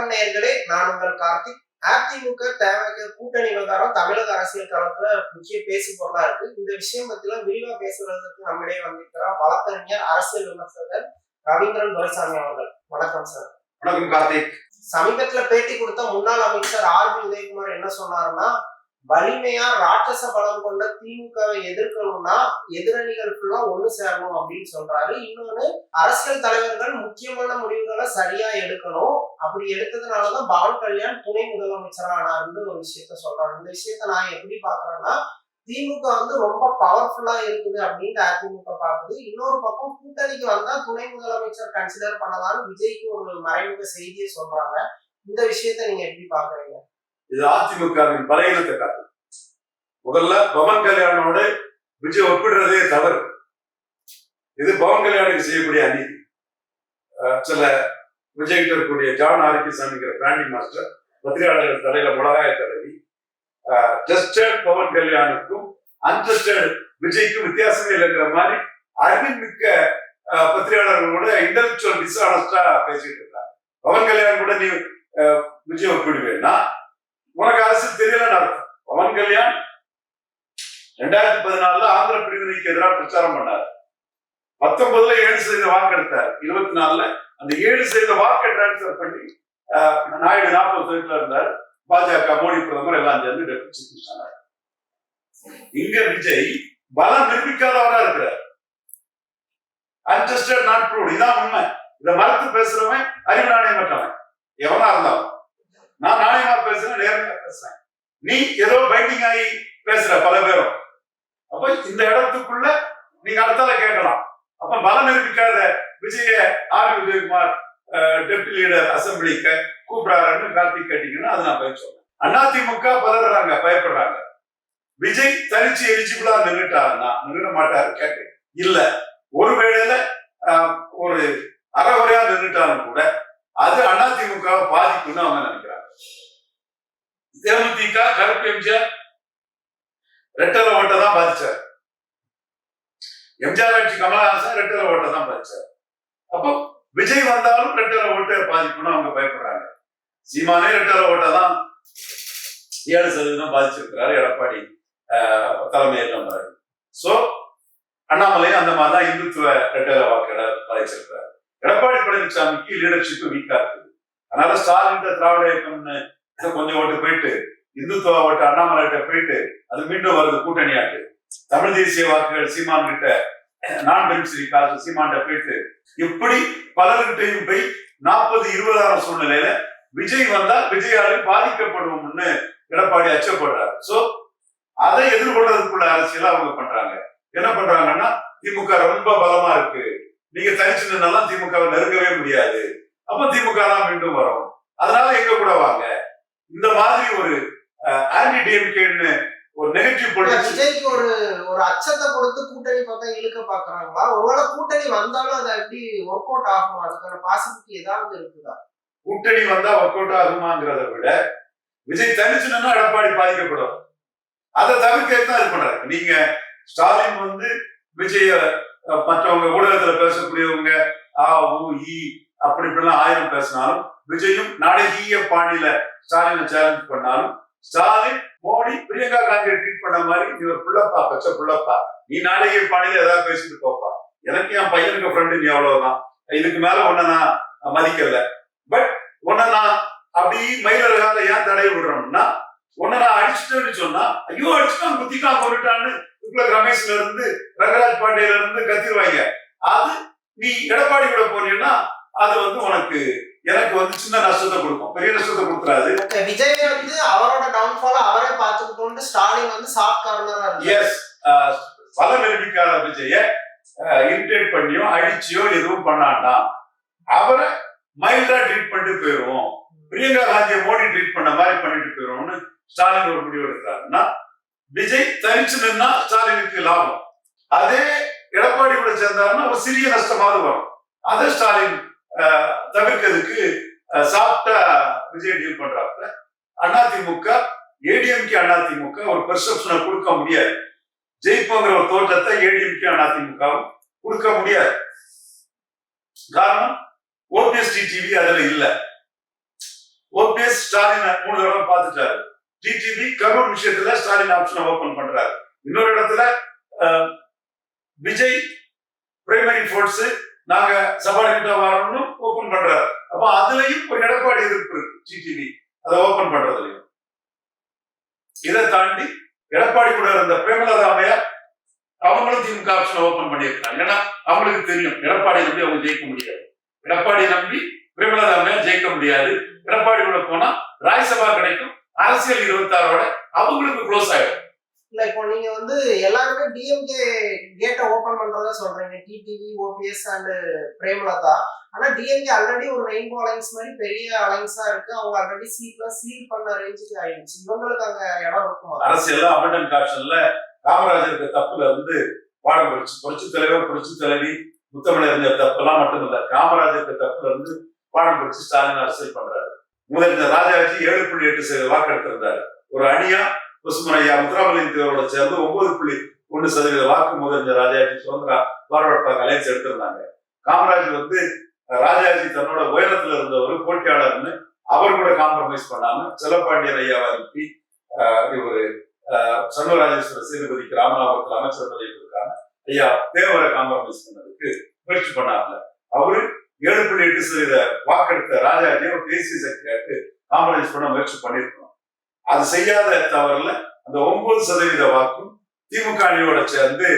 வணக்கம் நேயர்களே நான் உங்கள் கார்த்திக். அதிமுக தேவைக்கு கூட்டணி விவகாரம் தமிழக அரசியல் களத்துல முக்கிய பேசு பொருளா இருக்கு. இந்த விஷயம் பத்திலாம் விரிவா பேசுறதுக்கு நம்மிடையே வந்திருக்கிறார் வழக்கறிஞர் அரசியல் விமர்சகர் ரவீந்திரன் துரைசாமி அவர்கள். வணக்கம் சார். வணக்கம் கார்த்திக். சமீபத்துல பேட்டி கொடுத்த முன்னாள் அமைச்சர் ஆர் பி உதயகுமார் என்ன சொன்னாருன்னா வலிமையா ராட்சச பலம் கொண்ட திமுகவை எதிர்க்கணும்னா எதிரணிகள் ஃபுல்லா ஒண்ணு சேரணும் அப்படின்னு சொல்றாரு. இன்னொன்னு அரசியல் தலைவர்கள் முக்கியமான முடிவுகளை சரியா எடுக்கணும். அப்படி எடுத்ததுனாலதான் பவன் கல்யாண் துணை முதலமைச்சரா ஆனாருன்னு ஒரு விஷயத்த சொல்றாரு. இந்த விஷயத்த நான் எப்படி பாக்குறேன்னா திமுக வந்து ரொம்ப பவர்ஃபுல்லா இருக்குது அப்படின்ட்டு அதிமுக பாக்குது இன்னொரு பக்கம் கூட்டணிக்கு வந்தா துணை முதலமைச்சர் கன்சிடர் பண்ணலாம்னு விஜய்க்கு ஒரு மறைமுக செய்தியை சொல்றாங்க. இந்த விஷயத்த நீங்க எப்படி பாக்குறீங்க இது அதிமுகவின் பலகீனத்தை காட்டும். முதல்ல பவன் கல்யாணோட விஜய் ஒப்பிடுறதே தவறு. இது பவன் கல்யாணுக்கு செய்யக்கூடிய அநீதி. அஹ் சில விஜய் கிட்ட இருக்கக்கூடிய ஜான் ஆரோக்கியசாமிங்கிற பிராண்டிங் மாஸ்டர் பத்திரிகையாளர்கள் தலையில மிளகாய தடவி டெஸ்டட் பவன் கல்யாணுக்கும் அன்டெஸ்டட் விஜய்க்கும் வித்தியாசமே இல்லைங்கிற மாதிரி அறிவின் மிக்க பத்திரிகையாளர்களோட இன்டெலக்சுவல் டிஸ்ஆனஸ்டா பேசிட்டு இருக்காங்க. பவன் கல்யாணம் கூட நீ அஹ், விஜய் ஒப்பிடுவேன்னா உனக்கு அரசு தெரியலன்னு அர்த்தம். பவன் கல்யாண் ரெண்டாயிரத்தி பதினாலுல ஆந்திர பிரிவினைக்கு எதிராக பிரச்சாரம் பண்ணார். பத்தொன்பதுல ஏழு சதவீத வாக்கெடுத்தார் இருபத்தி நாலுல அந்த ஏழு சதவீத வாக்கை டிரான்ஸ்பர் பண்ணி ஆஹ், நாயுடு நாற்பது சதவீதத்துல இருந்தார். பாஜக மோடி பிரதமர் எல்லாம் சேர்ந்து டெபுட்டி சீஃப் இங்க விஜய் பலம் நிரூபிக்காதவரா இருக்கிறார். அன்டெஸ்டட் நாட் ப்ரூவ்ட் இதான் உண்மை. இதை மறுத்து பேசுறவன் அறிவு நாணயமற்றவன். எவனா இருந்தாலும். நான் நாணயமா பேசுறேன் நேரமா பேசுறேன். நீ ஏதோ பைண்டிங் ஆகி பேசுற பல பேரும். அப்ப இந்த இடத்துக்குள்ள நீங்க அடுத்தால கேட்கலாம். அப்ப பலம் இருக்காத Vijaya R Vijayakumar deputy leader அசம்பிளிக்கு கூப்பிடாருன்னு கார்த்திக் கேட்டீங்கன்னா அது நான் பயன் சொல்றேன். அதிமுக பதறாங்க பயப்படுறாங்க. விஜய் தனிச்சு எலிஜிபிளா நின்றுட்டாருன்னா நிறுத்த மாட்டாரு கேட்டு இல்ல ஒருவேளையில ஆஹ், ஒரு அறகுறையா நின்றுட்டாலும் கூட அது அதிமுக பாதிக்கும்னு அவங்க நினைக்கிறாங்க. தேமுதிக கருப்பு எம்ஜிஆர் ரெட்டல ஓட்டை தான் பாதிச்சார். எம்ஜிஆர் ஆட்சி கமலஹாசன் ரெட்டல ஓட்டை தான் பாதிச்சார். அப்போ விஜய் வந்தாலும் ரெட்டல ஓட்டை பாதிக்கணும் அவங்க பயப்படுறாங்க. சீமானே ரெட்டல ஓட்டை தான் ஏழு சதவீதம் பாதிச்சிருக்கிறாரு எடப்பாடி ஆஹ், தலைமையேற்றம் சோ அண்ணாமலையும் அந்த மாதிரி தான் இந்துத்துவ ரெட்டல வாக்கை பாதிச்சிருக்கிறாரு. எடப்பாடி பழனிசாமிக்கு லீடர்ஷிப் வீக்கா இருக்கு. அதனால ஸ்டாலின் திராவிட இயக்கம்னு கொஞ்சம் ஓட்டு போயிட்டு இந்துத்துவ ஓட்டு அண்ணாமலைகிட்ட போயிட்டு அது மீண்டும் வருது கூட்டணியாட்டு தமிழ் தேசிய வாக்குகள் சீமான் கிட்ட நான் பெருமிஸ்ரீ காசு சீமான்கிட்ட போயிட்டு இப்படி பலர்கிட்டையும் போய் நாற்பது இருபதாயிரம் சூழ்நிலையில விஜய் வந்தா விஜயாலும் பாதிக்கப்படுவோம்னு எடப்பாடி அச்சப்படுறாரு. சோ அதை எதிர்கொள்றதுக்குள்ள அரசியல் அவங்க பண்றாங்க. என்ன பண்றாங்கன்னா திமுக ரொம்ப பலமா இருக்கு. நீங்க தனிச்சு நின்னாலும் திமுக நெருங்கவே முடியாது. அப்ப திமுக தான் மீண்டும் வரும். அதனால எங்க கூட வாங்க. இந்த மாதிரி ஒரு ஆன்டி டிஎம்கேன்னு ஒரு நெகட்டிவ் விஜய்க்கு ஒரு ஒரு அச்சத்தை கொடுத்து கூட்டணி பக்கம் இழுக்க பாக்குறாங்களா ஒருவேளை கூட்டணி வந்தாலும் அது எப்படி ஒர்க் அவுட் ஆகும்? அதுக்கான பாசிபிலிட்டி ஏதாவது இருக்குதா? கூட்டணி வந்தா ஒர்க் அவுட் ஆகுமாங்கிறத விட விஜய் தனிச்சு நின்னா எடப்பாடி பாதிக்கப்படும். அதை தவிர்க்க தான் இது பண்றாரு. நீங்க ஸ்டாலின் வந்து விஜய மற்றவங்க ஊடகத்துல பேசக்கூடியவங்க ஆ ஊ ஈ அப்படி இப்படிலாம் ஆயிரம் பேசினாலும் விஜயும் நாடகீய பாணியில ஸ்டாலினை சேலஞ்ச் பண்ணாலும் ஸ்டாலின் மோடி பிரியங்கா காந்தியை ட்ரீட் பண்ண மாதிரி இவர் புள்ளப்பா பச்சை புள்ளப்பா. நீ நாடகீய பாணியில ஏதாவது பேசிட்டு போப்பா. எனக்கு என் பையனுக்கு ஃப்ரெண்டு நீ அவ்வளவுதான். இதுக்கு மேல உன்னை நான் மதிக்கல. பட் உன்னை நான் அப்படி மயிலழகால ஏன் தடை விடுறோம்னா உன்னை நான் அடிச்சுட்டேன்னு சொன்னா ஐயோ அடிச்சுட்டான் குத்திட்டான் கொண்டுட்டான்னு துக்ளக் ரமேஷ்ல இருந்து ரங்கராஜ் பாண்டியில இருந்து கத்திடுவாங்க. அது நீ எடப்பாடி கூட போனீங்கன்னா அது வந்து உனக்கு எனக்கு வந்து சின்ன நஷ்டத்தை கொடுக்கும். பெரிய நஷ்டத்தை கொடுத்துறாது. விஜய் வந்து அவரோட டவுன்ஃபால அவரே பார்த்துக்கிட்டோம்னு ஸ்டாலின் வந்து சாஃப்ட் கார்னரா எஸ் பல நிரூபிக்காத விஜய இரிட்டேட் பண்ணியோ அடிச்சியோ எதுவும் பண்ணாண்டாம் அவரை மைல்டா ட்ரீட் பண்ணிட்டு போயிடுவோம் பிரியங்கா காந்தியை மோடி ட்ரீட் பண்ண மாதிரி பண்ணிட்டு போயிடுவோம்னு ஸ்டாலின் ஒரு முடிவு எடுக்கிறாருன்னா விஜய் தனிச்சு நின்னா ஸ்டாலினுக்கு லாபம். அதே எடப்பாடி கூட சேர்ந்தாருன்னா ஒரு சிறிய நஷ்டமாவது வரும். அதை ஸ்டாலின் தவிர்க்கிறதுக்கு சாப்பிட்டா விஜய் டீல் பண்றாப்புல. அதிமுக ஏடிஎம்கே அதிமுக ஒரு பெர்செப்ஷனை கொடுக்க முடியாது. ஜெயிப்போங்கிற ஒரு தோற்றத்தை ஏடிஎம்கே அதிமுகவும் கொடுக்க முடியாது. காரணம் ஓபிஎஸ் டிவி அதுல இல்ல. ஓபிஎஸ் ஸ்டாலின் மூணு தடவை பார்த்துட்டாரு. டிடிவி கரூர் விஷயத்துல ஸ்டாலின் ஆப்ஷனை ஓபன் பண்றாரு. இன்னொரு இடத்துல விஜய் பிரைமரி ஃபோர்ஸ் நாங்க சபாடிக்கிட்ட வரணும்னு ஓபன் பண்றாரு. அப்ப அதுலயும் ஒரு எடப்பாடி எதிர்ப்பு இருக்கு டிடிவி அதை ஓபன் பண்றதுலயும். இதை தாண்டி எடப்பாடி கூட இருந்த பிரேமலதா அம்மையார் அவங்களும் திமுக ஆப்ஷன் ஓபன் பண்ணியிருக்காங்க ஏன்னா அவங்களுக்கு தெரியும் எடப்பாடி நம்பி அவங்க ஜெயிக்க முடியாது. எடப்பாடி நம்பி பிரேமலதா அம்மையார் ஜெயிக்க முடியாது. எடப்பாடி கூட போனா ராஜ்யசபா கிடைக்கும் அரசியல் இருபத்தாறோட அவங்களுக்கு க்ளோஸ் ஆயிடும். இல்ல இப்போ நீங்க வந்து எல்லாருமே டிஎம்கே கேட்டை ஓபன் பண்றதா சொல்றீங்க. டிடிவி ஓபிஎஸ் அண்ட் பிரேமலதா ஆனா டிஎம்கே ஆல்ரெடி ஒரு ரெயின்போ அலைன்ஸ் மாதிரி பெரிய அலைன்ஸா இருக்கு. அவங்க ஆல்ரெடி சீட்லாம் சீல் பண்ண ரேஞ்சுக்கு ஆயிடுச்சு. இவங்களுக்கு அங்க இடம் இருக்குமா? அரசியல் அபண்டன் காப்ஷன்ல காமராஜருக்கு தப்புல இருந்து பாடம் படிச்சு புரட்சி தலைவர் புரட்சி தலைவி முத்தமிழறிஞர் தப்புலாம் மட்டும் இல்ல காமராஜருக்கு தப்புல இருந்து பாடம் படிச்சு ஸ்டாலின் அரசியல் பண்றாரு. இந்த ராஜாஜி ஏழு புள்ளி எட்டு சதவீத வாக்கு எடுத்திருந்தாரு. ஒரு அணியா பசுமனையா முத்துராமலிங்க தேவரோட சேர்ந்து ஒன்பது புள்ளி ஒன்று சதவீத வாக்கு முதல் ராஜாஜி சுதந்திரா பாரவட்டா அலைன்ஸ் எடுத்திருந்தாங்க. காமராஜ் வந்து ராஜாஜி தன்னோட உயரத்துல இருந்தவர் போட்டியாளர்னு அவர் கூட காம்ப்ரமைஸ் பண்ணாம செல்லப்பாண்டியன் ஐயாவை அனுப்பி அஹ், இவரு அஹ், சண்முகராஜேஸ்வர சேதுபதிக்கு ராமநாதபுரத்தில் அமைச்சர் பதவி கொடுக்காம ஐயா தேவரை காம்ப்ரமைஸ் பண்ணதுக்கு முயற்சி பண்ணார்ல அவரு ஏழு புள்ளி எட்டு சதவீத வாக்கெடுத்த ராஜாஜியும் தேசிய சக்தி சக்தியாக்கு காம்ப்ரமைஸ் பண்ண முயற்சி பண்ணியிருக்கணும் அது செய்யாத தவறுல அந்த ஒன்பது சதவீத வாக்கும் திமுக அணியோட சேர்ந்து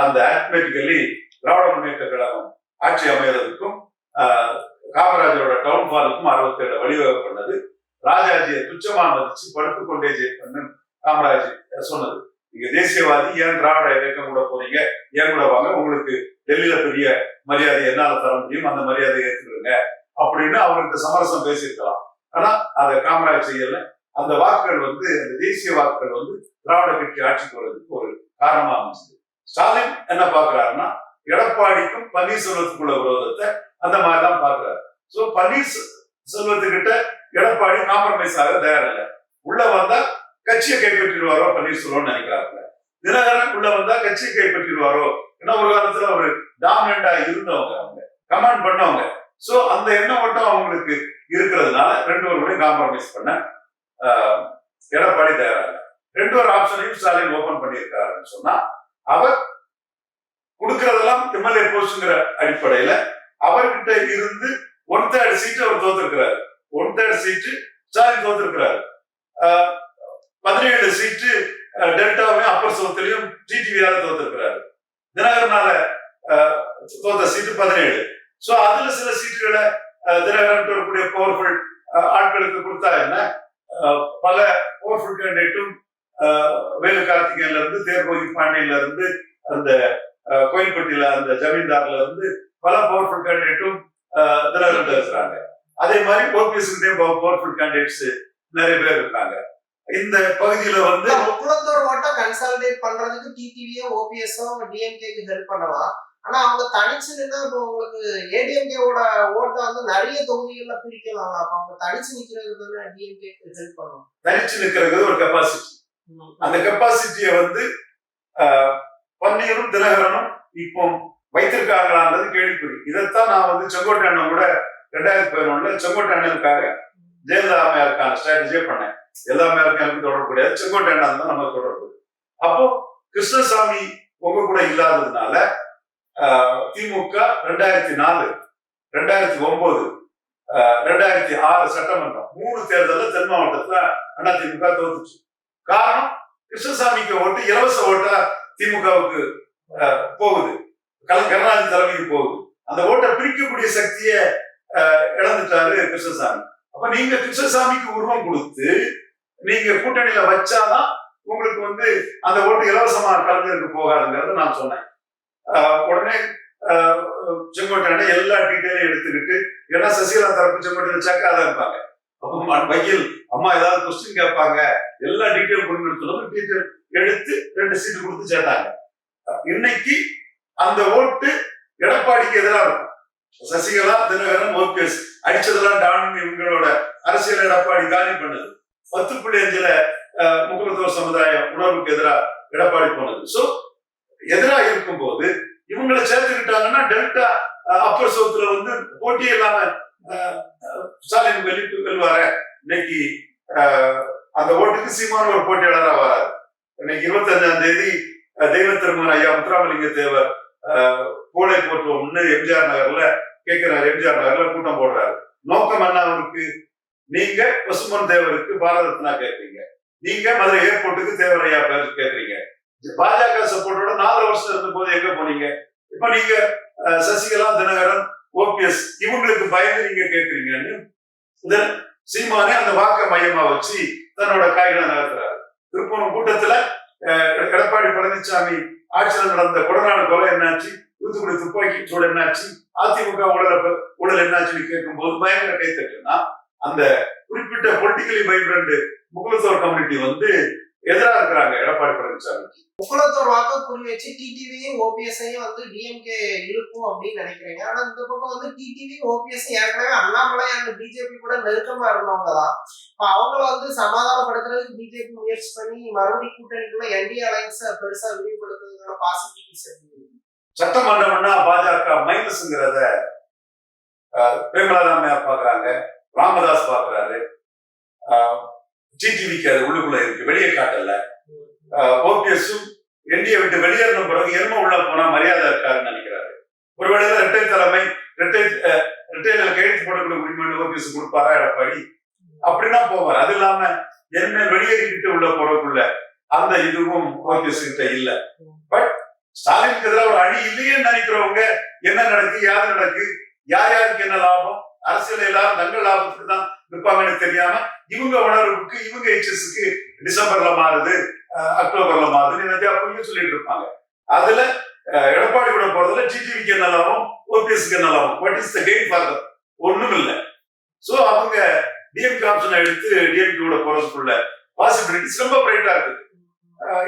அந்த ஆட்டோமேட்டிக்கலி திராவிட முன்னேற்ற கழகம் ஆட்சி அமைகிறதுக்கும் டவுன் காமராஜரோட அறுபத்தி ஏழு வழிவகை பண்ணது ராஜாஜியை துச்சமா மதிச்சு படுத்துக்கொண்டே ஜெயிப்பண்ணு காமராஜ் சொன்னது. நீங்க தேசியவாதி ஏன் திராவிட இயக்கம் கூட போறீங்க? ஏன் கூட வாங்க? உங்களுக்கு டெல்லியில பெரிய மரியாதை என்னால தர முடியும்? அந்த மரியாதையை ஏற்றுக்கிடுங்க அப்படின்னு அவர்கிட்ட சமரசம் பேசியிருக்கலாம். ஆனா அதை காமராஜ் செய்யல. அந்த வாக்குகள் வந்து அந்த தேசிய வாக்குகள் வந்து திராவிட கட்சி ஆட்சிக்கு வர்றதுக்கு ஒரு காரணமா அமைச்சது ஸ்டாலின் என்ன பாக்குறாருன்னா எடப்பாடிக்கும் பன்னீர்செல்வத்துக்குள்ள விரோதத்தை அந்த மாதிரி தான் பாக்குறாரு சோ பன்னீர் செல்வத்துக்கிட்ட எடப்பாடி காம்ப்ரமைஸ் ஆக தயாரில்லை. உள்ள வந்தா கட்சியை கைப்பற்றிடுவாரோ பன்னீர்செல்வம் நினைக்கிறாருல தினகரன் உள்ள வந்தா கட்சியை கைப்பற்றிடுவாரோ? ஏன்னா ஒரு காலத்துல ஒரு டாமினண்டா இருந்தவங்க அவங்க. கமாண்ட் பண்ணவங்க. சோ அந்த எண்ணம் மட்டும் அவங்களுக்கு இருக்கிறதுனால ரெண்டு பேருமே காம்ப்ரமைஸ் பண்ண எடப்பாடி தயாராக ரெண்டு ஒரு ஆப்ஷனையும் ஸ்டாலின் ஓபன் பண்ணியிருக்காருன்னு சொன்னா அவர் கொடுக்கறதெல்லாம் எம்எல்ஏ போஸ்ட்ங்கிற அடிப்படையில அவர்கிட்ட இருந்து ஒன் தேர்ட் சீட் அவர் தோத்திருக்கிறாரு. ஒன் தேர்ட் சீட்டு ஸ்டாலின் தோத்திருக்கிறாரு. ஆஹ், பதினேழு சீட்டு டெல்டாவுமே அப்பர் சவுத்துலயும் டிடிவியால தோத்திருக்கிறாரு. தினகரனால தோத்த சீட்டு பதினேழு. சோ அதுல சில சீட்டுகளை தினகரன் இருக்கக்கூடிய பவர்ஃபுல் ஆட்களுக்கு கொடுத்தா என்ன? பல பவர்ஃபுல் கேண்டிடேட்டும் வேலு கார்த்திகேயன்ல இருந்து தேர்போகி பாண்டியன்ல இருந்து அந்த அஹ், கோயில்பட்டியில அந்த ஜமீன்தார்ல இருந்து பல பவர்ஃபுல் கேண்டிடேட்டும் தினகரன் இருக்கிறாங்க அதே மாதிரி ஓபிஎஸ் பவர்ஃபுல் கேண்டிடேட்ஸ் நிறைய பேர் இருக்காங்க. இந்த பகுதியில வந்து முக்குளத்தோர் மட்டும் கன்சாலிடேட் பண்றதுக்கு டிடிவியோ ஓபிஎஸ்ஓ டிஎம்கேக்கு ஹெல்ப் பண்ணலாம் ஆனா அவங்க தனிச்சு நின்னா இப்போ உங்களுக்கு ஏடிஎம்கேவோட ஓட்டை வந்து நிறைய தொகுதிகள்ல பிரிக்கலாம் அப்ப அவங்க தனிச்சு நிக்கிறது தானே டிஎம்கேக்கு ஹெல்ப் பண்ணும். தனிச்சு நிற்கிறது ஒரு கெப்பாசிட்டி அந்த கெப்பாசிட்டியை வந்து பன்னீரும் தினகரனும் இப்போ வைத்திருக்காங்களான்றது கேள்விக்குறி. இதைத்தான் நான் வந்து செங்கோட்டை அண்ணன் கூட ரெண்டாயிரத்தி பதினொன்னுல செங்கோட்டை அண்ணனுக்காக ஜெயலலிதா அம்மையாருக்கான ஸ்ட்ராட்டஜியே பண்ணேன். எல்லா அம்மையாருக்கும் எனக்கு தொடர்பு கிடையாது செங்கோட்டை அண்ணன் தான் நம்ம தொடர்பு. அப்போ கிருஷ்ணசாமி உங்க கூட இல்லாததுனால திமுக ரெண்டாயிரத்தி நாலு ரெண்டாயிரத்தி ஒன்பது ரெண்டாயிரத்தி ஆறு சட்டமன்றம். மூணு தேர்தலில் தென் மாவட்டத்துல திமுக தோத்துச்சு. காரணம் கிருஷ்ணசாமிக்கு ஓட்டு இலவச ஓட்டா திமுகவுக்கு போகுது. கல கருணாநிதி தலைமைக்கு போகுது. அந்த ஓட்டை பிரிக்கக்கூடிய சக்தியை இழந்துட்டாரு கிருஷ்ணசாமி. அப்ப நீங்க கிருஷ்ணசாமிக்கு உருவம் கொடுத்து நீங்க கூட்டணியில வச்சாதான் உங்களுக்கு வந்து அந்த ஓட்டு இலவசமா கலந்து போகாதுங்கிறத நான் சொன்னேன். உடனே அஹ், எல்லா டீட்டெயிலையும் எடுத்துக்கிட்டு ஏன்னா சசிகலா தரப்பு செங்கோட்டையில சக்காத இருப்பாங்க. அப்போ பையில் அம்மா ஏதாவது கொஸ்டின் கேட்பாங்க எல்லா டீட்டெயில் கொண்டு சொல்லணும் டீட்டெயில் எடுத்து ரெண்டு சீட்டு கொடுத்து சேர்த்தாங்க. இன்னைக்கு அந்த ஓட்டு எடப்பாடிக்கு எதிராக இருக்கும். சசிகலா தினகரன் ஓபிஎஸ் அடிச்சதெல்லாம் டான் இவங்களோட அரசியல் எடப்பாடி காலி பண்ணது. பத்து புள்ளி அஞ்சுல அஹ், முக்குலத்தோர் சமுதாயம் உணர்வுக்கு எதிராக எடப்பாடி போனது. சோ எதிராக இருக்கும்போது இவங்களை சேர்த்துக்கிட்டாங்கன்னா டெல்டா அப்பர் சவுத்துல வந்து போட்டியே இல்லாம ஸ்டாலின் வெளியிட்டு வெல்வார. இன்னைக்கு அந்த ஓட்டுக்கு சீமான ஒரு போட்டியாளராக வராரு. இன்னைக்கு இருபத்தஞ்சாம் தேதி தெய்வ திருமகன் ஐயா முத்துராமலிங்க தேவர் அஹ், போட்டுவோம்னு எம்ஜிஆர் நகர்ல கேட்கிறார் எம்ஜிஆர் நகர்ல கூட்டம் போடுறாரு. நோக்கம் என்ன அவருக்கு? நீங்க பசுமன் தேவருக்கு பாரத ரத்னா கேட்கறீங்க நீங்க மதுரை ஏர்போர்ட்டுக்கு தேவரையா பேர் கேட்கறீங்க பாஜக சப்போர்ட்டோட நாலு வருஷம் இருந்த போது எங்க போனீங்க? இப்ப நீங்க அஹ், சசிகலா தினகரன் ஓபிஎஸ் இவங்களுக்கு பயந்து நீங்க கேட்கறீங்கன்னு சீமானே அந்த வாக்க மையமா வச்சு தன்னோட காய்களை நகர்த்துறாரு. திருப்பூரம் கூட்டத்துல எடப்பாடி பழனிசாமி ஆட்சியில் நடந்த கொடநாடு கொலை என்னாச்சு? தூத்துக்குடி துப்பாக்கி சூடு என்னாச்சு? அதிமுக ஊழல் உடல் என்னாச்சுன்னு கேட்கும்போது பயங்கர கைத்தட்டுனா அந்த குறிப்பிட்ட பொலிட்டிக்கலி வைப்ரண்ட் முகலத்தோர் கம்யூனிட்டி வந்து எதிரா இருக்கிறாங்க எடப்பாடி பழனிசாமி. முக்குளத்தோர் வாக்கு குறி வச்சு டிடிவியும் ஓபிஎஸ்ஐயும் வந்து டிஎம்கே இழுக்கும் அப்படின்னு நினைக்கிறீங்க. ஆனா இந்த பக்கம் வந்து டிடிவி ஓபிஎஸ் ஏற்கனவே அண்ணாமலை அண்ட் பிஜேபி கூட நெருக்கமா இருந்தவங்க தான். இப்ப அவங்கள வந்து சமாதானப்படுத்துறதுக்கு பிஜேபி முயற்சி பண்ணி மறுபடியும் கூட்டணிக்குள்ள என்டிஏ அலைன்ஸை பெருசா விரிவுபடுத்துறதுக்கான பாசிபிலிட்டிஸ் இருக்கு சட்டமன்றம்னா பாஜக மைனஸ்ங்கிறத பிரேமலா அம்மையார் பாக்குறாங்க ராமதாஸ் பாக்குறாரு ஜிடிவிக்கு அது உள்ளுக்குள்ள இருக்கு வெளியே காட்டல. ஓபிஎஸும் என்டிஏ விட்டு வெளியேறின பிறகு எரும உள்ள போனா மரியாதை இருக்காருன்னு நினைக்கிறாரு. ஒருவேளை இரட்டை தலைமை இரட்டை இரட்டையில கையெழுத்து போடக்கூடிய உரிமை ஓபிஎஸ் கொடுப்பாரா எடப்பாடி அப்படின்னா போவார். அது இல்லாம என்ன வெளியேறிக்கிட்டு உள்ள போறதுக்குள்ள அந்த இதுவும் ஓபிஎஸ் கிட்ட இல்ல. பட் ஸ்டாலினுக்கு எதிராக ஒரு அணி இல்லையேன்னு நினைக்கிறவங்க என்ன நடக்கு யார் நடக்கு யார் யாருக்கு என்ன லாபம்? அரசியல் எல்லாரும் தங்கள் லாபத்துக்கு தான் நிற்பாங்கன்னு தெரியாம இவங்க உணர்வுக்கு இவங்க எச்எஸ்க்கு டிசம்பர்ல மாறுது அக்டோபர்ல மாறுதுன்னு நிறைய பொய்ய சொல்லிட்டு இருப்பாங்க. அதுல எடப்பாடி கூட போறதுல டிடிவிக்கு என்ன லாபம் ஓபிஎஸ்க்கு என்ன லாபம் what is the gain for ஒண்ணும் இல்ல. சோ அவங்க டிஎம்கே ஆப்ஷனை எடுத்து டிஎம்கே கூட போறதுக்குள்ள பாசிபிலிட்டிஸ் ரொம்ப பிரைட்டா இருக்கு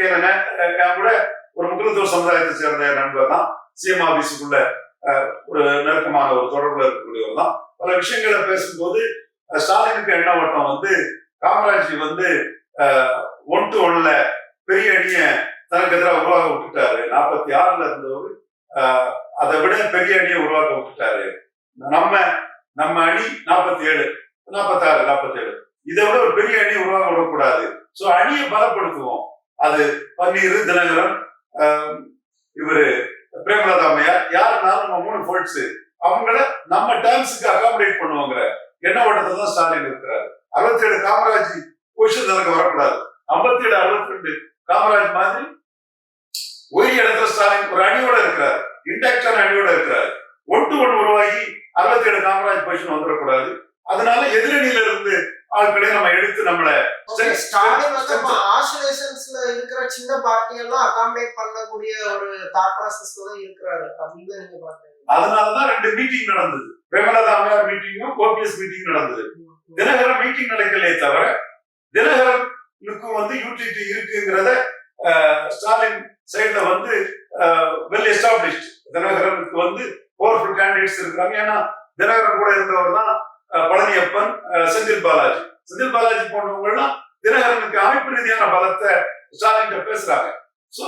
என்னன்னா ஏன்னா நான் கூட ஒரு முக்கியத்துவ சமுதாயத்தை சேர்ந்த நண்பர் தான். சிஎம் ஆபீஸுக்குள்ள ஒரு நெருக்கமான ஒரு தொடர்புல இருக்கக்கூடியவர் தான். பல விஷயங்களை பேசும்போது ஸ்டாலினுக்கு எண்ண ஓட்டம் வந்து காமராஜ் வந்து ஒன் டு ஒன்ல பெரிய அணிய தனக்கு எதிராக உருவாக்க விட்டுட்டாரு. நாற்பத்தி ஆறுல இருந்தவர் அதை விட பெரிய அணியை உருவாக்க விட்டுட்டாரு. நம்ம நம்ம அணி நாற்பத்தி ஏழு நாற்பத்தாறு நாற்பத்தி ஏழு இதை விட ஒரு பெரிய அணி உருவாக்க விடக்கூடாது. சோ அணியை பலப்படுத்துவோம். அது பன்னீர் தினகரன் இவரு பிரேமலதா அம்மையார் யாருனாலும் நம்ம மூணு ஃபோல்ட்ஸ் அவங்கள நம்ம டேர்ம்ஸுக்கு அகாமடேட் பண்ணுவாங்க என்ன ஓட்டத்துல தான் ஸ்டாலின் இருக்கிறாரு. அறுபத்தி ஏழு காமராஜ் பொசிஷன் எனக்கு வரக்கூடாது. ஐம்பத்தி ஏழு அறுபத்தி ரெண்டு காமராஜ் மாதிரி ஒரு இடத்துல ஸ்டாலின் ஒரு அணியோட இருக்கிறார். இன்டாக்டான அணியோட இருக்கிறார். ஒன் டு ஒன் உருவாகி அறுபத்தி ஏழு காமராஜ் பொசிஷன் வந்துடக்கூடாது அதனால எதிரணியில இருந்து ஆட்களை நம்ம எடுத்து நம்மளை ஸ்டாலின் வந்து ஆசிலேஷன்ஸ்ல இருக்கிற சின்ன பார்ட்டி எல்லாம் அகாமடேட் பண்ணக்கூடிய ஒரு தாட் ப்ராசஸ்ல தான் இருக்கிறாரு. அப்படின்னு நீங்க பாக்குறீங்க. அதனாலதான் ரெண்டு மீட்டிங் நடந்தது. அம்மையார் மீட்டிங்கும் ஓபிஎஸ் மீட்டிங் நடந்தது. தினகரன் மீட்டிங் நடக்கலையே தவிர தினகரனுக்கும் வந்து யூடிடி இருக்குங்கிறத ஸ்டாலின் சைடுல வந்து வெல் எஸ்டாப்ளிஷ்ட் தினகரனுக்கு வந்து பவர்ஃபுல் கேண்டிடேட்ஸ் இருக்காங்க ஏன்னா தினகரன் கூட இருந்தவர் தான் பழனியப்பன் செந்தில் பாலாஜி. செந்தில் பாலாஜி போன்றவங்க எல்லாம் தினகரனுக்கு அமைப்பு ரீதியான பலத்தை ஸ்டாலின் பேசுறாங்க. சோ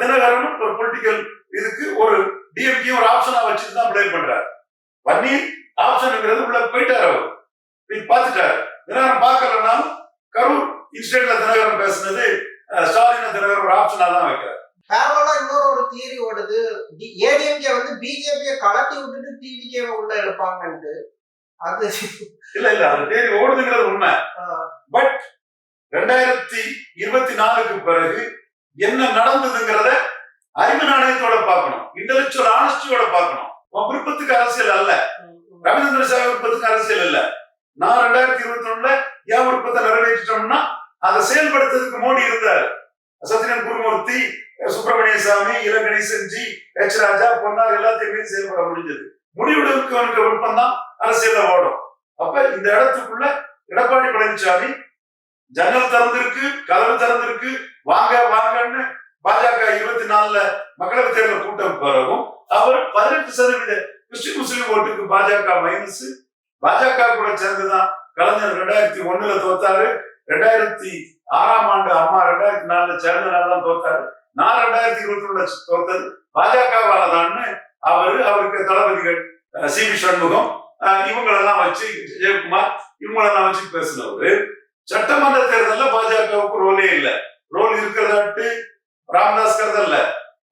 தினகரனும் ஒரு பொலிட்டிக்கல் இதுக்கு ஒரு டிஎம்கே ஒரு ஆப்ஷனா வச்சுட்டு தான் ப்ளே பண்றாரு. பண்ணி ஆப்ஷனுங்கிறது உள்ள போயிட்டாரு அவர். போய் பார்த்துட்டாரு. தினகரன் பார்க்கலனாலும் கரூர் இன்ஸ்டேட்ல தினகரன் பேசுனது ஸ்டாலின் தினகரன் ஒரு ஆப்ஷனா தான் வைக்கிறார். பேரலா இன்னொரு ஒரு தியரி ஓடுது. ஏடிஎம்கே வந்து பிஜேபியை கலட்டி விட்டுட்டு டிவிகே உள்ள எடுப்பாங்கன்ட்டு அது இல்ல இல்ல அது தேதி ஓடுதுங்கிறது உண்மை. பட் ரெண்டாயிரத்தி இருபத்தி நாலுக்கு பிறகு என்ன நடந்ததுங்கிறத அறிவு நாணயத்தோட பார்க்கணும். இன்டெலெக்சுவல் ஆனஸ்டியோட பார்க்கணும். உன் விருப்பத்துக்கு அரசியல் அல்ல. ரவீந்திர சாமி விருப்பத்துக்கு அரசியல் இல்ல. நான் ரெண்டாயிரத்தி இருபத்தி ஒண்ணுல என் விருப்பத்தை நிறைவேற்றிட்டோம்னா அதை செயல்படுத்துறதுக்கு மோடி இருந்தாரு. சத்யன் குருமூர்த்தி சுப்பிரமணிய சாமி இளங்கணேசன் ஜி எச் ராஜா பொன்னார் எல்லாத்தையுமே செயல்பட முடிஞ்சது. முடிவெடுக்க அவனுக்கு விருப்பம் தான் அரசியல்ல ஓடும். அப்ப இந்த இடத்துக்குள்ள எடப்பாடி பழனிசாமி ஜன்னல் திறந்திருக்கு கதவு திறந்திருக்கு வாங்க வாங்கன்னு பாஜக இருபத்தி நாலுல மக்களவை தேர்தல் கூட்டம் பிறகும் அவர் பதினெட்டு சதவீத கிறிஸ்டின் முஸ்லீம் ஓட்டுக்கு பாஜக மைனஸ் பாஜக கூட சேர்ந்துதான் கலைஞர் ரெண்டாயிரத்தி ஒண்ணுல தோத்தாரு. ரெண்டாயிரத்தி ஆறாம் ஆண்டு அம்மா ரெண்டாயிரத்தி நாலுல சேர்ந்தனால தான் தோத்தாரு. நான் ரெண்டாயிரத்தி இருபத்தி ஒண்ணுல தோத்தது பாஜகவால தான்னு அவரு அவருக்கு தளபதிகள் சி வி சண்முகம் இவங்களெல்லாம் வச்சு ஜெயக்குமார் இவங்களெல்லாம் வச்சு பேசினவரு. சட்டமன்ற தேர்தலில் பாஜகவுக்கு ரோலே இல்லை. ரோல் இருக்கிறதாட்டு ராமதாஸ் கருதல்ல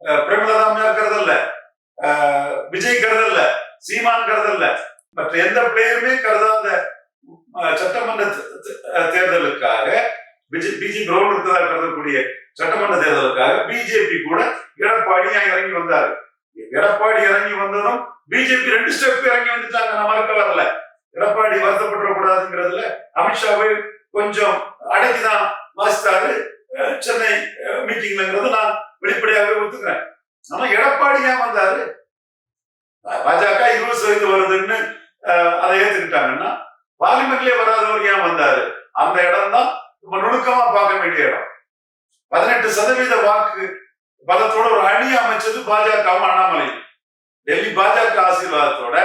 அஹ், கருதல்ல விஜய் கருதல்ல சீமான் கருதல்ல மற்ற எந்த பிளேயருமே கருதாத சட்டமன்ற தேர்தலுக்காக பிஜேபி ரோல் இருக்கிறதா கருதக்கூடிய சட்டமன்ற தேர்தலுக்காக பிஜேபி கூட எடப்பாடி இறங்கி வந்தாரு. எடப்பாடி இறங்கி வந்ததும் பிஜேபி ரெண்டு ஸ்டெப் இறங்கி வந்துட்டாங்க. நான் மறக்க வரல. எடப்பாடி வருத்தப்பட்டுற கூடாதுங்கிறதுல அமித்ஷாவை கொஞ்சம் அடக்கிதான் வாசித்தாரு. சென்னை மீட்டிங்லங்கிறது நான் வெளிப்படையாகவே ஒத்துக்கிறேன். ஆனா எடப்பாடி ஏன் வந்தாரு? பாஜக இருபது சதவீதம் வருதுன்னு அஹ், அதை ஏத்துக்கிட்டாங்கன்னா பார்லிமெண்ட்லயே வராதவர் ஏன் வந்தாரு? அந்த இடம் தான் ரொம்ப நுணுக்கமா பார்க்க வேண்டிய இடம். பதினெட்டு சதவீத வாக்கு பலத்தோட ஒரு அணி அமைச்சது பாஜகவும் அண்ணாமலை. டெல்லி பாஜக ஆசீர்வாதத்தோட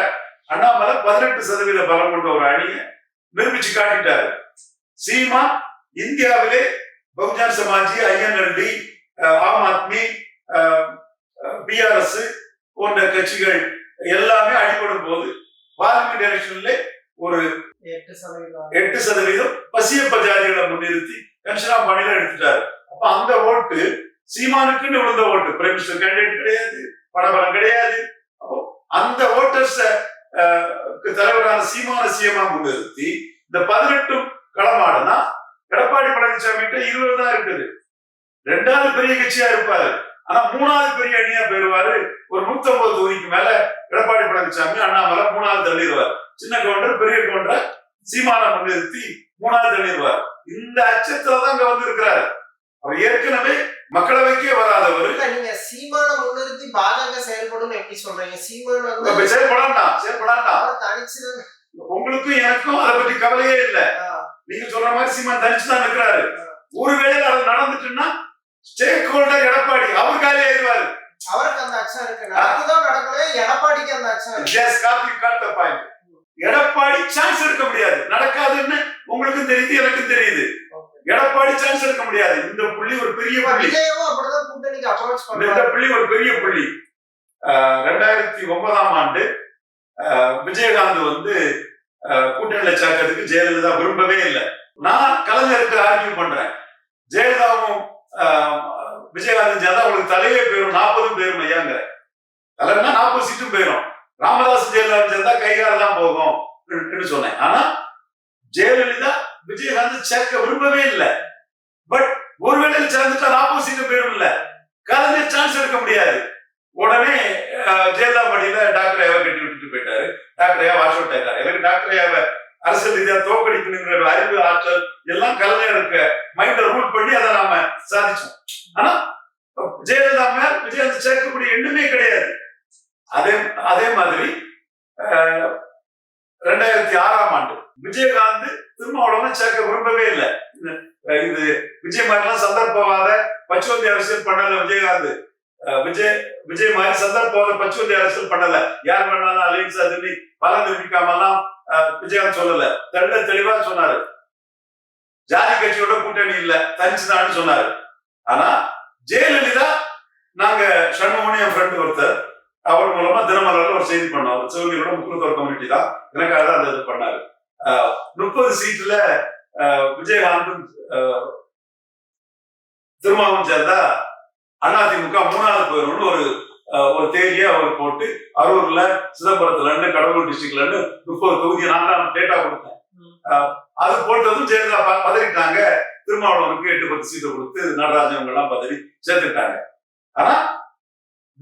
அண்ணாமலை பதினெட்டு சதவீத பலம் கொண்ட ஒரு அணியை நிரூபிச்சு காட்டிட்டாரு. சீமா இந்தியாவிலே பகுஜன் சமாஜ் ஐஎன்எல்டி ஆம் ஆத்மி பிஆர்எஸ் போன்ற கட்சிகள் எல்லாமே அடிபடும் போது பார்லிமெண்ட் எலெக்ஷன்ல ஒரு எட்டு சதவீதம். பசியப்ப ஜாதிகளை முன்னிறுத்தி கன்ஷனா பணியில எடுத்துட்டாரு. அப்ப அந்த ஓட்டு சீமானுக்குன்னு விழுந்த ஓட்டு. பிரைம் மினிஸ்டர் கேண்டிடேட் கிடையாது படபலம் கிடையாது. அப்போ அந்த ஓட்டர்ஸ தலைவரான சீமான சீமா முன்னிறுத்தி இந்த பதினெட்டும் களமாடுனா எடப்பாடி பழனிசாமி கிட்ட இருபது தான் இருக்குது. ரெண்டாவது பெரிய கட்சியா இருப்பாரு. ஆனா மூணாவது பெரிய அணியா பெறுவாரு ஒரு நூத்தம்பது தொகுதிக்கு மேல எடப்பாடி பழனிசாமி அண்ணாமலை மூணாவது தள்ளிடுவார். சின்ன கவுண்டர் பெரிய கவுண்டர் சீமான முன்னிறுத்தி மூணாவது தள்ளிடுவார். இந்த அச்சத்துல தான் இங்க வந்து இருக்கிறாரு. அவர் ஏற்கனவே மக்களவைக்கே வராதவர். நீங்க சீமான முன்னிறுத்தி பாஜக செயல்படும் எப்படி சொல்றீங்க? சீமான் வந்து செயல்படாண்டா செயல்படாண்டா தனிச்சுதான் உங்களுக்கும் எனக்கும் அதை பத்தி கவலையே இல்ல. நீங்க சொல்ற மாதிரி சீமான் தனிச்சு தான் இருக்கிறாரு ஒருவேளை அது நடந்துட்டுன்னா ஸ்டேக் ஹோல்டர் எடப்பாடி அவர் காலி ஆயிடுவாரு. அவருக்கு அந்த அச்சம் இருக்கு. நடக்குதோ நடக்கலையோ எடப்பாடிக்கு அந்த அச்சம் இருக்கு. Got the point. Edappadi chance எடுக்க முடியாது. நடக்காதுன்னு உங்களுக்கும் தெரியுது எனக்கும் தெரியுது. எடப்பாடி சான்ஸ் எடுக்க முடியாது. இந்த புள்ளி ஒரு பெரிய புள்ளி. இந்த- புள்ளி ஒரு பெரிய புள்ளி. ரெண்டாயிரத்தி ஒன்பதாம் ஆண்டு விஜயகாந்த் வந்து கூட்டணியில சேர்க்கறதுக்கு ஜெயலலிதா விரும்பவே இல்லை. நான் கலைஞருக்கு ஆர்கியூ பண்றேன். ஜெயலலிதாவும் விஜயகாந்த் சேர்ந்தா உங்களுக்கு தலையே போயிடும் நாற்பதும் போயிரும் ஐயாங்கிற தலைன்னா நாற்பது சீட்டும் போயிடும் ராமதாஸ் ஜெயலலிதா சேர்ந்தா கைகால தான் போகும். ன்னு சொன்னேன். ஆனா ஜெயலலிதா விஜயகாந்த் சேர்க்க விரும்பவே இல்லை. பட் ஒருவேளை சேர்ந்துட்டா நாற்பது போயிடும் இல்ல கலந்து சான்ஸ் எடுக்க முடியாது. உடனே அஹ், ஜெயலலிதா மடியில டாக்டர் ஐயாவை கட்டி விட்டுட்டு போயிட்டாரு. டாக்டர் ஐயா வாஷ் அவுட் ஆயிட்டாரு. எனக்கு டாக்டர் ஐயாவை அரசியல் ரீதியா தோக்கடிக்கணுங்கிற அறிவு ஆற்றல் எல்லாம் கலந்து இருக்க. மைண்ட ரூல் பண்ணி அதை நாம சாதிச்சோம். ஆனா ஜெயலலிதா மேல் விஜயகாந்த் சேர்க்கக்கூடிய எண்ணமே கிடையாது. அதே அதே மாதிரி ரெண்டாயிரத்தி ஆறாம் ஆண்டு விஜயகாந்த் திருமாவளவன் சேர்க்க விரும்பவே இல்லை. இது விஜய் மாதிரிலாம் சந்தர்ப்பவாத பச்சுவந்தி அரசியல் பண்ணல விஜயகாந்த். விஜய் விஜய் மாதிரி சந்தர்ப்பவாத பச்சுவந்தி அரசியல் பண்ணல. யார் வேணாலும் அலைன்ஸ் அதுன்னு பலன் நிரூபிக்காமலாம் அஹ், விஜயகாந்த் சொல்லல. தெள்ள தெளிவா சொன்னாரு. ஜாதி கட்சியோட கூட்டணி இல்ல. தனிச்சுதான்னு சொன்னாரு. ஆனா ஜெயலலிதா நாங்க சண்முகன் என் ஃப்ரெண்ட் ஒருத்தர். அவர் மூலமா தினமலர்ல ஒரு செய்தி பண்ணோம். சிவகிரியோட முக்குலத்தோர் கம்யூனிட்டி தான். எனக்காக தான் அந்த இது பண்ணாரு. முப்பது சீட்ல விஜயகாந்தும் திருமாவும் சேர்ந்தா அதிமுக மூணாவது போயிடும்னு ஒரு ஒரு தேதியை அவர் போட்டு அரூர்ல சிதம்பரத்துல இருந்து கடலூர் டிஸ்ட்ரிக்ட்ல இருந்து முப்பது தொகுதி நான் தான் டேட்டா கொடுத்தேன். அது போட்டதும் ஜெயலலிதா பதறிட்டாங்க. திருமாவளவனுக்கு எட்டு பத்து சீட்டை கொடுத்து நடராஜன் எல்லாம் பதறி சேர்த்துட்டாங்க. ஆனா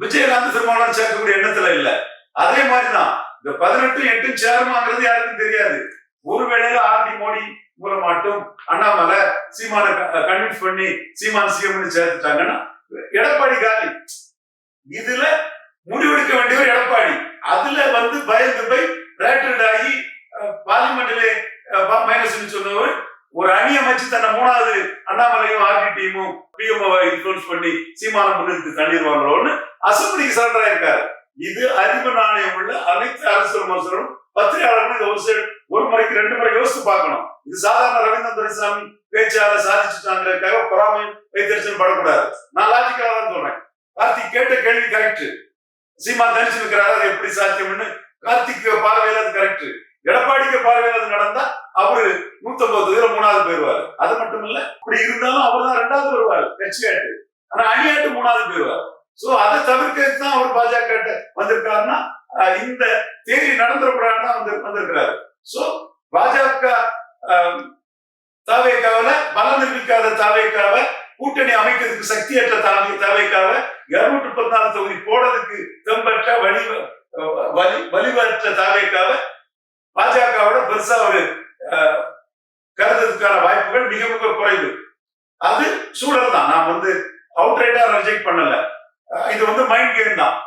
விஜயகாந்த் திருமாவளவன் சேர்க்கக்கூடிய எண்ணத்துல இல்ல. அதே மாதிரிதான். இந்த பதினெட்டு எட்டு சேருமாங்கிறது யாருக்கும் தெரியாது. ஒரு வேளையில ஆர்டி மோடி மூலமாட்டும் அண்ணாமலை சீமான கன்வின்ஸ் பண்ணி சீமான் சிஎம் சேர்த்துட்டாங்கன்னா எடப்பாடி காலி. இதுல முடிவெடுக்க வேண்டியவர் எடப்பாடி. அதுல வந்து பயந்து போய் ரேட்டட் ஆகி பார்லிமெண்ட்ல மைனஸ் சொன்னவர் ஒரு அணி அமைச்சு தன்னை மூணாவது அண்ணாமலையும் ஆர்டி டீமும் பிஎம் இன்ஃபுளுன்ஸ் பண்ணி சீமானம் முன்னிறுத்தி தள்ளிடுவாங்களோன்னு அசம்பிளிக்கு சரண்டர் ஆயிருக்காரு இது அறிவு நாணயம் உள்ள அனைத்து அரசு விமர்சனம் பத்திரிகையாளர்கள் இதை ஒரு சைடு ஒரு முறைக்கு ரெண்டு முறை யோசித்து பார்க்கணும். இது சாதாரண ரவீந்திரன் துரைசாமி பேச்சாளர் சாதிச்சுட்டாங்கிறதுக்காக பொறாமை வைத்தறிச்சல் படக்கூடாது. நான் லாஜிக்கலா தான் சொல்றேன். கார்த்திக் கேட்ட கேள்வி கரெக்ட் சீமா தனிச்சு இருக்கிறாரு அது எப்படி சாத்தியம்னு கார்த்திக் பார்வையில அது கரெக்ட் எடப்பாடிக்கு பார்வையில அது நடந்தா அவரு நூத்தம்பது தொகுதியில மூணாவது போயிருவாரு அது மட்டும் இல்ல இப்படி இருந்தாலும் அவர் தான் ரெண்டாவது வருவாரு கட்சியாட்டு ஆனா அணியாட்டு மூணாவது போயிருவாரு சோ அதை தவிர்க்க தான் அவர் பாஜக வந்திருக்காருன்னா இந்த தேதி நடந்துடக்கூடாதுன்னு வந்து வந்திருக்கிறாரு. சோ பாஜக தாவேக்காவில பலம் நிரூபிக்காத தாவேக்காவ கூட்டணி அமைக்கிறதுக்கு சக்தியற்ற தாவே தாவேக்காவ இருநூற்று பதினாலு தொகுதி போடுறதுக்கு தெம்பற்ற வலி வலி வலிவற்ற தாவேக்காவ பாஜகவோட பெருசா ஒரு கருதுறதுக்கான வாய்ப்புகள் மிக மிக குறைவு. அது சூழல் தான் நான் வந்து அவுட்ரைட்டா ரிஜெக்ட் பண்ணல. இது வந்து மைண்ட் கேம் தான்.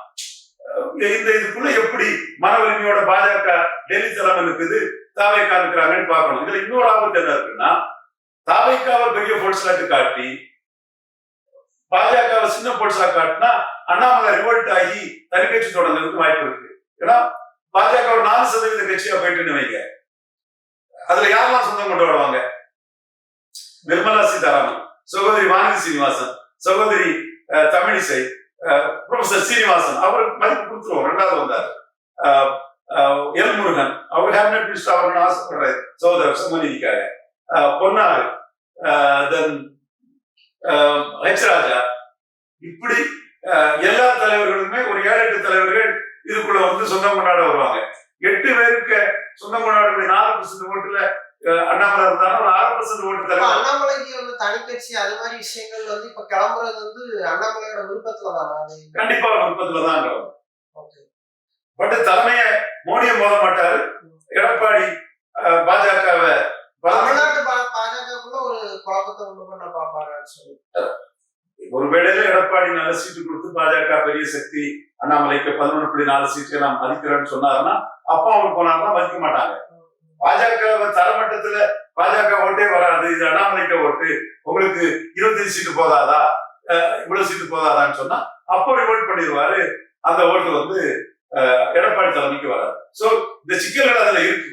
இந்த இதுக்குள்ள எப்படி மன வலிமையோட பாஜக டெல்லி தலைமை இருக்குது தாவைக்கா இருக்கிறாங்கன்னு பார்க்கணும். இதுல இன்னொரு ஆபத்து என்ன இருக்குன்னா தாவைக்காவை பெரிய போர்ட்ஸ்லாட்டு காட்டி பாஜகவை சின்ன போர்ட்ஸா காட்டினா அண்ணாமலை ரிவோல்ட் ஆகி தனி கட்சி தொடங்குறதுக்கு வாய்ப்பு இருக்கு. ஏன்னா பாஜக ஒரு நாலு சதவீத கட்சியா போயிட்டுன்னு வைங்க. அதுல யாரெல்லாம் சொந்தம் கொண்டு வருவாங்க? நிர்மலா சீதாராமன் சகோதரி வானதி சீனிவாசன் சகோதரி அஹ், தமிழிசை ப்ரொஃபசர் சீனிவாசன். அவருக்கு மதிப்பு கொடுத்துருவோம். ரெண்டாவது வந்தார். எல் முருகன். அவர் கேபினட் மினிஸ்டர் அவர்கள் ஆசைப்படுற சகோதரர் சமநிதிக்காக பொன்னாறு தென் ஹெச் ராஜா இப்படி அஹ், எல்லா தலைவர்களுமே ஒரு ஏழு எட்டு தலைவர்கள் இதுக்குள்ள வந்து சொந்தம் கொண்டாட வருவாங்க. எட்டு பேருக்கு சொந்தம் கொண்டாடக்கூடிய நாலு பர்சன்ட் ஓட்டுல அண்ணாமலை இருந்தாலும் ஒரு ஆறு பர்சன்ட் ஓட்டு தலைவர் அண்ணாமலைக்கு வந்து தனி கட்சி அது மாதிரி விஷயங்கள் வந்து இப்ப கிளம்புறது வந்து அண்ணாமலையோட விருப்பத்துல தானா கண்டிப்பா விருப்பத்துல தான் பட் தலைமைய மோடியை மோத மாட்டாரு. எடப்பாடி பாஜகவை தமிழ்நாட்டு பாஜகக்குள்ள ஒரு குழப்பத்தை உண்டு பண்ண பாப்பாருன்னு சொல்லி ஒரு வேளையில எடப்பாடி நல்ல சீட்டு கொடுத்து பாஜக பெரிய சக்தி அண்ணாமலைக்கு பதினொன்று புள்ளி நாலு சீட்டு நான் மதிக்கிறேன்னு சொன்னாருன்னா அப்பா அவர் போனாருன்னா மதிக்க மாட்டாங்க. பாஜக தரமட்டத்துல பாஜக ஓட்டே வராது. இது அண்ணாமலைக்கு ஓட்டு. உங்களுக்கு இருபத்தஞ்சு சீட்டு போதாதா? இவ்வளவு சீட்டு போதாதான்னு சொன்னா அப்போ ரிவோல்ட் பண்ணிடுவாரு. அந்த ஓட்டு வந்து எடப்பாடி தலைமைக்கு வராது. சோ இந்த சிக்கல்கள் அதுல இருக்கு.